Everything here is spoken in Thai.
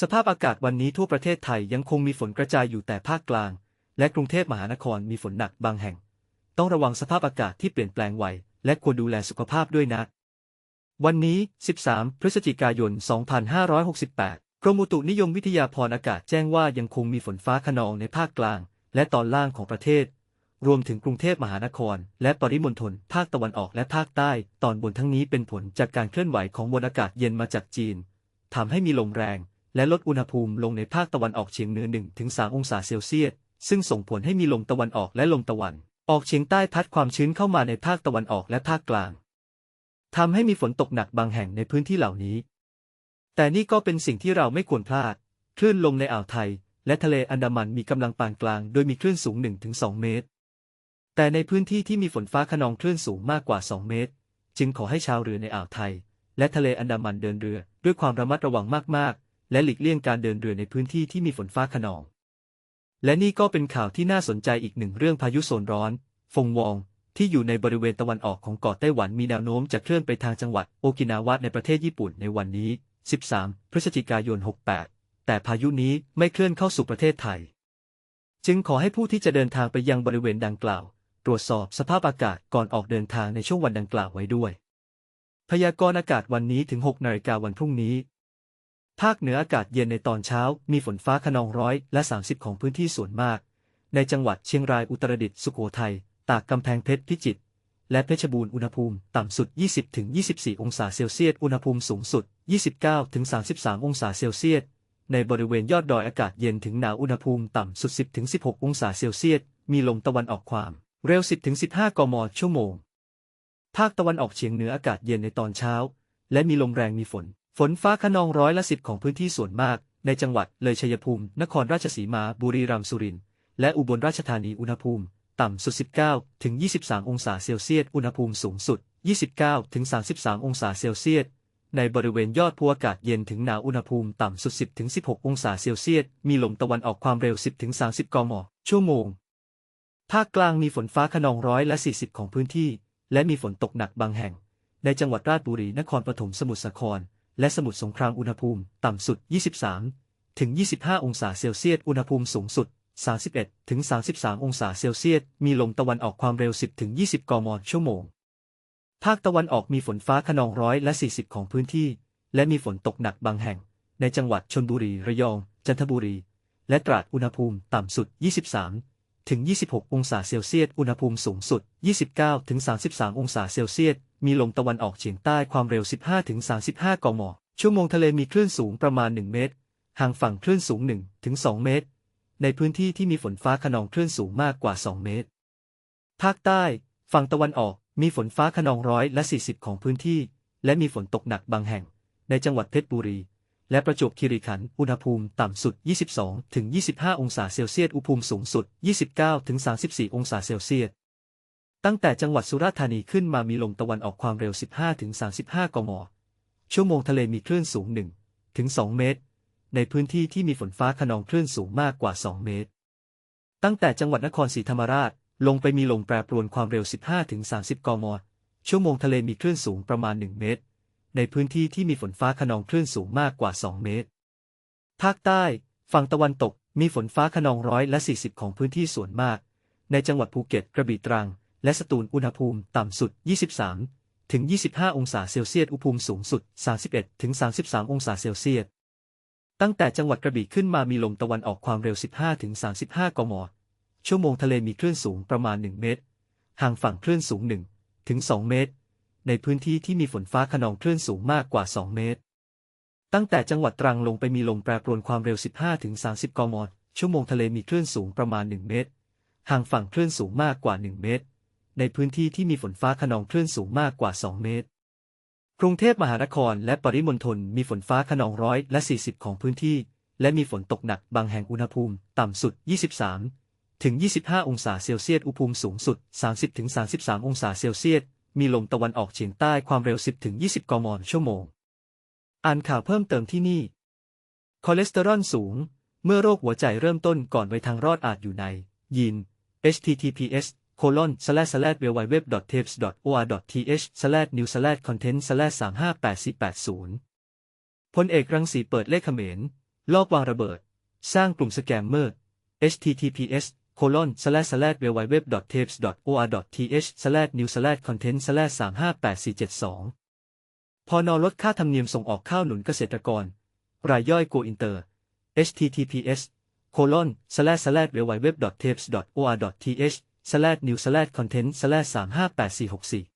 สภาพอากาศวันนี้ทั่วประเทศไทยยังคงมีฝนกระจายอยู่แต่ภาคกลาง และกรุงเทพมหานครมีฝนหนักบางแห่ง ต้องระวังสภาพอากาศที่เปลี่ยนแปลงไวและควรดูแลสุขภาพด้วยนะ วันนี้ 13 พฤศจิกายน 2568 กรมอุตุนิยมวิทยาพรอากาศแจ้งว่ายังคงมีฝนฟ้าขนองในภาคกลาง และตอนล่างของประเทศ รวมถึงกรุงเทพมหานคร และปริมณฑลภาคตะวันออกและภาคใต้ ตอนบนทั้งนี้เป็นผลจากการเคลื่อนไหวของมวลอากาศเย็นมาจากจีนทำให้มีลมแรง และลดอุณหภูมิลงในภาคตะวันออกเฉียงเหนือ 1-3 องศาเซลเซียส ซึ่งส่งผลให้มีลมตะวันออกและลมตะวัน ออกเฉียงใต้พัดความชื้นเข้ามาในภาคตะวันออกและภาคกลางทำให้มีฝนตกหนักบางแห่งในพื้นที่เหล่านี้ แต่นี่ก็เป็นสิ่งที่เราไม่ควรพลาด คลื่นลมในอ่าวไทย และทะเลอันดามันมีกำลังปานกลาง โดยมีคลื่นสูง 1-2 เมตร แต่ในพื้นที่ที่มีฝนฟ้าขนองคลื่นสูงมากกว่า 2 เมตร จึงขอให้ชาวเรือในอ่าวไทย และทะเลอันดามันเดินเรือ ด้วยความระมัดระวังมากๆ และหลีกเลี่ยงการเดินเรือในพื้นที่ที่มีฝนฟ้าขนอง และนี่ก็เป็นข่าวที่น่าสนใจอีกหนึ่งเรื่องพายุโซนร้อน ฟงวอง ที่อยู่ในบริเวณตะวันออกของเกาะไต้หวันมีแนวโน้มจะเคลื่อนไปทางจังหวัดโอกินาวะในประเทศญี่ปุ่นในวันนี้ 13 พฤศจิกายน 68 แต่พายุนี้ไม่เคลื่อนเข้าสู่ประเทศไทย จึงขอให้ผู้ที่จะเดินทางไปยังบริเวณดังกล่าว ตรวจสอบสภาพอากาศก่อนออกเดินทางในช่วงวันดังกล่าวไว้ด้วย พยากรณ์อากาศวันนี้ถึง 6 นาฬิกาวันพรุ่งนี้ ภาคเหนืออากาศเย็นในตอนเช้า มีฝนฟ้าขนองร้อยและ 30 ของพื้นที่ส่วนมาก ในจังหวัดเชียงรายอุตรดิตถ์สุโขทัย ตากกำแพงเพชรพิจิตรและเพชรบูรณ์อุณหภูมิต่ำสุด 20-24 องศาเซลเซียส อุณหภูมิสูงสุด 29-33 องศาเซลเซียส ในบริเวณยอดดอยอากาศเย็นถึงหนาวอุณหภูมิต่ำสุด 10-16 องศาเซลเซียส มีลมตะวันออกความ เร็ว 10-15 กมชั่วโมง ภาคตะวันออกเฉียงเหนืออากาศเย็นในตอนเช้า และมีลมแรงมีฝน ฝนฟ้าขนองร้อยละสิบของพื้นที่ส่วนมาก ในจังหวัดเลยชัยภูมิ นครราชสีมา บุรีรัมย์สุรินทร์ และอุบลราชธานี อุณหภูมิ ต่ำสุด 19 ถึง 23 องศาเซลเซียส อุณหภูมิสูงสุด 29 ถึง 33 องศาเซลเซียส ในบริเวณยอดภูอากาศเย็นถึงหนาว อุณหภูมิต่ำสุด 10 ถึง 16 องศาเซลเซียส มีลมตะวันออกความเร็ว 10 ถึง 30 กม ชั่วโมง ภาคกลางมีฝนฟ้าขนองร้อยละ 40 ของพื้นที่ และมีฝนตกหนักบางแห่ง ในจังหวัดราชบุรี นครปฐม สมุทรสาคร และสมุทรสงครามอุณหภูมิต่ำสุด 23 ถึง 25 องศาเซลเซียส อุณหภูมิสูงสุด 31 ถึง 33 องศาเซลเซียส มีลมตะวันออกความเร็ว 10 ถึง 20 กมชั่วโมง ภาคตะวันออกมีฝนฟ้าขนองร้อยละ 40 ของพื้นที่ และมีฝนตกหนักบางแห่ง ในจังหวัดชลบุรี ระยอง จันทบุรี และตราด อุณหภูมิต่ำสุด 23 ถึง 26 องศาเซลเซียส อุณหภูมิสูงสุด 29 ถึง 33 องศาเซลเซียส มีลมตะวันออกเฉียงใต้ความเร็ว 15 ถึง 35 กม ชั่วโมงทะเลมีคลื่นสูงประมาณ 1 เมตร ห่างฝั่งคลื่นสูง 1 ถึง 2 เมตร ในพื้นที่ที่มีฝนฟ้าขนองคลื่นสูงมากกว่า 2 เมตร ภาคใต้ ฝั่งตะวันออก มีฝนฟ้าขนองร้อยละ 40 ของพื้นที่ และมีฝนตกหนักบางแห่ง ในจังหวัดเพชรบุรี และประจวบคีรีขันธ์อุณหภูมิต่ำสุด 22ถึง25 องศาเซลเซียส อุณหภูมิสูงสุด 29ถึง34 องศาเซลเซียส ตั้งแต่จังหวัดสุราษฎร์ธานีขึ้นมามีลมตะวันออกความเร็ว 15ถึง35 กม ชั่วโมงทะเลมีคลื่นสูง1ถึง2เมตร ในพื้นที่ที่มีฝนฟ้าขนองคลื่นสูงมากกว่า 2 เมตร ตั้งแต่จังหวัดนครศรีธรรมราช ลงไปมีลมแปรปรวนความเร็ว 15ถึง30 กม ชั่วโมงทะเลมีคลื่นสูงประมาณ 1 เมตร ในพื้นที่ที่มีฝนฟ้าขนองคลื่นสูงมากกว่า 2 เมตร ภาคใต้ ฝั่งตะวันตก มีฝนฟ้าขนองร้อยและ40 ของพื้นที่ส่วนมาก ในจังหวัดภูเก็ตกระบี่ตรัง และสตูลอุณหภูมิต่ำสุด 23 ถึง 25 องศาเซลเซียสอุณหภูมิสูงสุด 31 ถึง 33 องศาเซลเซียสตั้งแต่จังหวัดกระบี่ขึ้นมามีลมตะวันออกความเร็ว 15ถึง35 กม ชั่วโมงทะเลมีคลื่นสูงประมาณ 1 เมตร ห่างฝั่งคลื่นสูง 1 ถึง 2 เมตร ในพื้นที่ที่มีฝนฟ้าขนองคลื่นสูงมากกว่า 2 เมตร ตั้งแต่จังหวัดตรังลงไปมีลมแปรปรวนความเร็ว 15ถึง30 กม ชั่วโมงทะเลมีคลื่นสูงประมาณ 1 เมตร ห่างฝั่งคลื่นสูงมากกว่า 1 เมตร ในพื้นที่ที่มีฝนฟ้าขนองคลื่นสูงมากกว่า 2 เมตร กรุงเทพมหานครและปริมณฑลมีฝนฟ้าขนองร้อยและ 40 ของพื้นที่ และมีฝนตกหนักบางแห่งอุณหภูมิ ต่ำสุด 23 ถึง 25 องศาเซลเซียส อุณหภูมิสูงสุด 30 ถึง 33 องศาเซลเซียส มีลมตะวันออกเฉียงใต้ความเร็ว 10ถึง20 กมชั่วโมง อ่านข่าวเพิ่มเติมที่นี่ คอเลสเตอรอลสูง เมื่อโรคหัวใจเริ่มต้นก่อนไว้ทางรอดอาจอยู่ใน ยีน https colon slash slash w w w t a p e s o r t h slash new slash content slash 358 480พลเอกรังสีเปิดเลขเขมร ลอบวางระเบิด สร้างกลุ่มสแกมเมอร์ https colon slash slash www tapes or th slash new slash content slash 3584472 พอนอลดค่าธรรมเนียมส่งออกข้าวหนุนเกษตรกร รายย่อยโกอินเตอร์ https colon slash slash www tapes or th slash new slash content slash 3584464